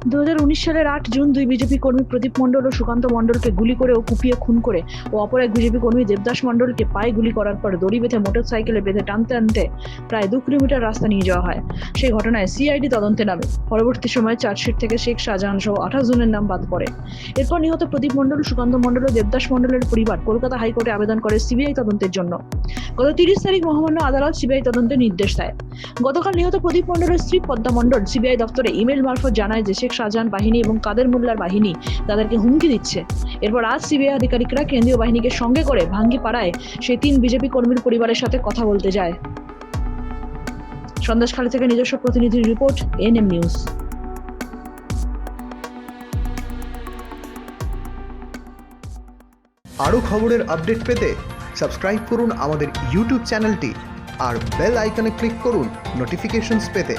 দু হাজার উনিশ সালের আট জুন দুই বিজেপি কর্মী প্রদীপ মণ্ডল ও সুকান্ত মণ্ডলকে গুলি করে ও কুপিয়ে খুন করে ও অপর এক বিজেপি কর্মী দেবদাস মণ্ডলকে পায়ে গুলি করার পর দড়ি বেঁধে মোটর সাইকেলে বেঁধে টানতে আনতে প্রায় দু কিলোমিটার রাস্তা নিয়ে যাওয়া হয়। সেই ঘটনায় সিআইডি তদন্তে নামে। পরবর্তী সময়ে চার্জশিট থেকে শেখ শাহজাহান সহ আঠাশ জনের নাম বাদ পড়ে। এরপর নিহত প্রদীপ মণ্ডল, সুকান্ত মণ্ডল ও দেবদাস মণ্ডলের পরিবার কলকাতা হাইকোর্টে আবেদন করে সিবিআই তদন্তের জন্য। গত তিরিশ তারিখ মহামান্য আদালত সিবিআই তদন্তের নির্দেশ দেয়। গতকাল নিহত প্রদীপ মণ্ডলের স্ত্রী পদ্মা মণ্ডল সিবিআই দপ্তরে ইমেল মারফত জানায় যে শেখ শাহজাহান বাহিনী এবং কাদের মোল্লার বাহিনী তাদেরকে হুমকি দিচ্ছে। এরপর আজ সিবিআই আধিকারিকরা কেন্দ্রীয় বাহিনীকে সঙ্গে করে ভাঙ্গি পাড়ায় সেই তিন বিজেপি কর্মীর পরিবারের সাথে কথা বলতে যায়। সন্দেশখালী থেকে নিজস্ব প্রতিনিধির রিপোর্ট, এনএম নিউজ। আরও খবরের আপডেট পেতে সাবস্ক্রাইব করুন আমাদের ইউটিউব চ্যানেলটি আর বেল আইকনে ক্লিক করুন নোটিফিকেশনস পেতে।